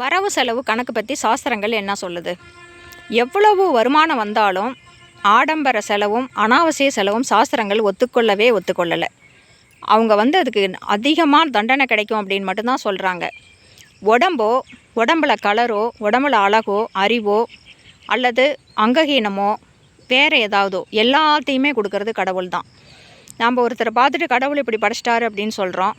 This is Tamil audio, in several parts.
வரவு செலவு கணக்கு பற்றி சாஸ்திரங்கள் என்ன சொல்லுது? எவ்வளவு வருமானம் வந்தாலும் ஆடம்பர செலவும் அனாவசிய செலவும் சாஸ்திரங்கள் ஒத்துக்கொள்ளவே ஒத்துக்கொள்ளலை. அவங்க வந்து அதுக்கு அதிகமாக தண்டனை கிடைக்கும் அப்படின்னு மட்டும்தான் சொல்கிறாங்க உடம்போ உடம்புல கலரோ உடம்புல அழகோ அறிவோ அல்லது அங்ககீனமோ வேறு ஏதாவதோ எல்லாத்தையுமே கொடுக்கறது கடவுள் தான் நாம் ஒருத்தரை பார்த்துட்டு கடவுள் இப்படி படைச்சிட்டாரு அப்படின்னு சொல்கிறோம்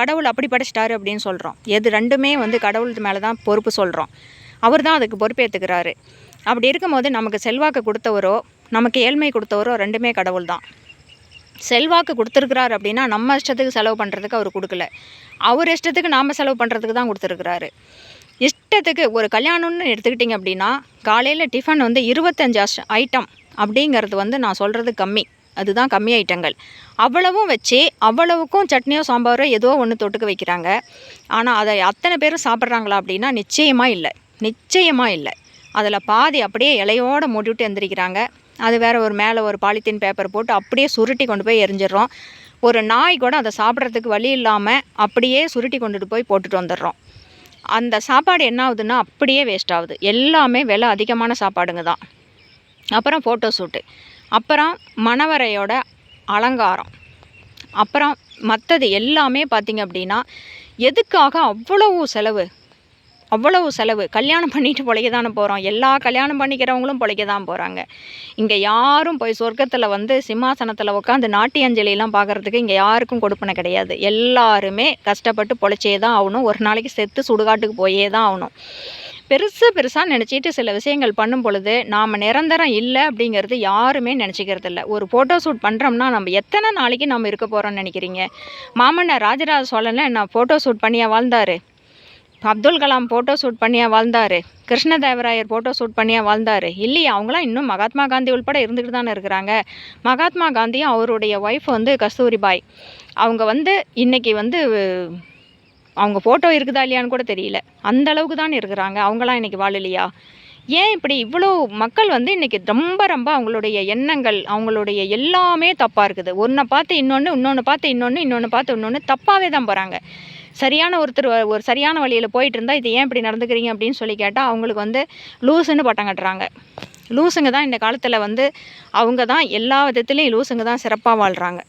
கடவுள் அப்படி படைச்சிட்டாரு அப்படின்னு சொல்கிறோம் எது ரெண்டுமே வந்து கடவுள் மேலே தான் பொறுப்பு சொல்கிறோம் அவர் தான் அதுக்கு பொறுப்பேற்றுக்கிறாரு அப்படி இருக்கும்போது நமக்கு செல்வாக்கு கொடுத்தவரோ நமக்கு ஏழ்மை கொடுத்தவரோ ரெண்டுமே கடவுள் தான். செல்வாக்கு கொடுத்துருக்குறாரு அப்படின்னா நம்ம இஷ்டத்துக்கு செலவு பண்ணுறதுக்கு அவர் கொடுக்கல. அவர் இஷ்டத்துக்கு நாம் செலவு பண்ணுறதுக்கு தான் கொடுத்துருக்குறாரு. இஷ்டத்துக்கு ஒரு கல்யாணம்னு எடுத்துக்கிட்டிங்க அப்படின்னா காலையில் டிஃபன் வந்து இருபத்தஞ்சு அஷ் ஐட்டம் அப்படிங்கிறது வந்து நான் சொல்கிறது கம்மி. அதுதான் கம்மி ஐட்டங்கள். அவ்வளவும் வச்சு அவ்வளவுக்கும் சட்னியோ சாம்பாரோ ஏதோ ஒன்று தொட்டுக்க வைக்கிறாங்க. ஆனால் அதை அத்தனை பேரும் சாப்பிட்றாங்களா அப்படின்னா நிச்சயமாக இல்லை. நிச்சயமாக இல்லை. அதில் பாதி அப்படியே இலையோடு மூடிவிட்டு எந்திரிக்கிறாங்க. அது வேறு ஒரு மேலே ஒரு பாலித்தீன் பேப்பர் போட்டு அப்படியே சுருட்டி கொண்டு போய் எரிஞ்சிடறோம். ஒரு நாய் கூட அதை சாப்பிட்றதுக்கு வழி இல்லாமல் அப்படியே சுருட்டி கொண்டுட்டு போய் போட்டுட்டு வந்துடுறோம். அந்த சாப்பாடு என்ன ஆகுதுன்னா அப்படியே வேஸ்ட் ஆகுது. எல்லாமே விலை அதிகமான சாப்பாடுங்க தான். அப்புறம் ஃபோட்டோ ஷூட்டு அப்புறம் மணவரையோட அலங்காரம். அப்புறம் மற்றது எல்லாமே பார்த்திங்க அப்படின்னா எதுக்காக அவ்வளவு செலவு? அவ்வளவு செலவு. கல்யாணம் பண்ணிட்டு பொழைக்க தானே போகிறோம் எல்லா கல்யாணம் பண்ணிக்கிறவங்களும் பிழைக்க தான் போகிறாங்க இங்கே யாரும் போய் சொர்க்கத்தில் வந்து சிம்மாசனத்தில் உட்காந்து நாட்டியஞ்சலிலாம் பார்க்குறதுக்கு இங்கே யாருக்கும் கொடுப்பனை கிடையாது. எல்லாருமே கஷ்டப்பட்டு பொழைச்சே தான் ஆகணும். ஒரு நாளைக்கு செத்து சுடுகாட்டுக்கு போயே தான் ஆகணும். பெருசு பெருசாக நினச்சிட்டு சில விஷயங்கள் பண்ணும் பொழுது நாம் நிரந்தரம் இல்லை அப்படிங்கிறது யாருமே நினச்சிக்கிறது இல்லை. ஒரு ஃபோட்டோ ஷூட் பண்ணுறோம்னா நம்ம எத்தனை நாளைக்கு நம்ம இருக்க போகிறோம்னு நினைக்கிறீங்க? மாமன்னர் ராஜராஜ சோழனை நான் ஃபோட்டோ ஷூட் பண்ணியா வாழ்ந்தார்? அப்துல் கலாம் ஃபோட்டோ ஷூட் பண்ணியா வாழ்ந்தார்? கிருஷ்ணதேவராயர் ஃபோட்டோ ஷூட் பண்ணியா வாழ்ந்தார்? இல்லையா அவங்களாம் இன்னும் மகாத்மா காந்தி உள்பட இருந்துக்கிட்டு தானே இருக்கிறாங்க. மகாத்மா காந்தியும் அவருடைய ஒய்ஃப் வந்து கஸ்தூரிபாய். அவங்க வந்து இன்றைக்கி வந்து அவங்க ஃபோட்டோ இருக்குதா இல்லையான்னு கூட தெரியல. அந்த அளவுக்கு தான் இருக்கிறாங்க. அவங்களாம் இன்றைக்கி வாழலையா? ஏன் இப்படி இவ்வளோ மக்கள் வந்து இன்றைக்கி ரொம்ப ரொம்ப அவங்களுடைய எண்ணங்கள் அவங்களுடைய எல்லாமே தப்பாக இருக்குது. ஒன்றை பார்த்து இன்னொன்று இன்னொன்று பார்த்து இன்னொன்று இன்னொன்று பார்த்து இன்னொன்று தப்பாகவே தான் போகிறாங்க சரியான ஒருத்தர் ஒரு சரியான வழியில் போயிட்டு இருந்தால் இது ஏன் இப்படி நடந்துக்கிறீங்க அப்படின்னு சொல்லி கேட்டால் அவங்களுக்கு வந்து லூசுன்னு பட்டம் கட்டுறாங்க. லூசுங்க தான் இந்த காலத்தில் வந்து அவங்க தான் எல்லா விதத்துலேயும் லூசுங்க தான் சிறப்பாக வாழ்கிறாங்க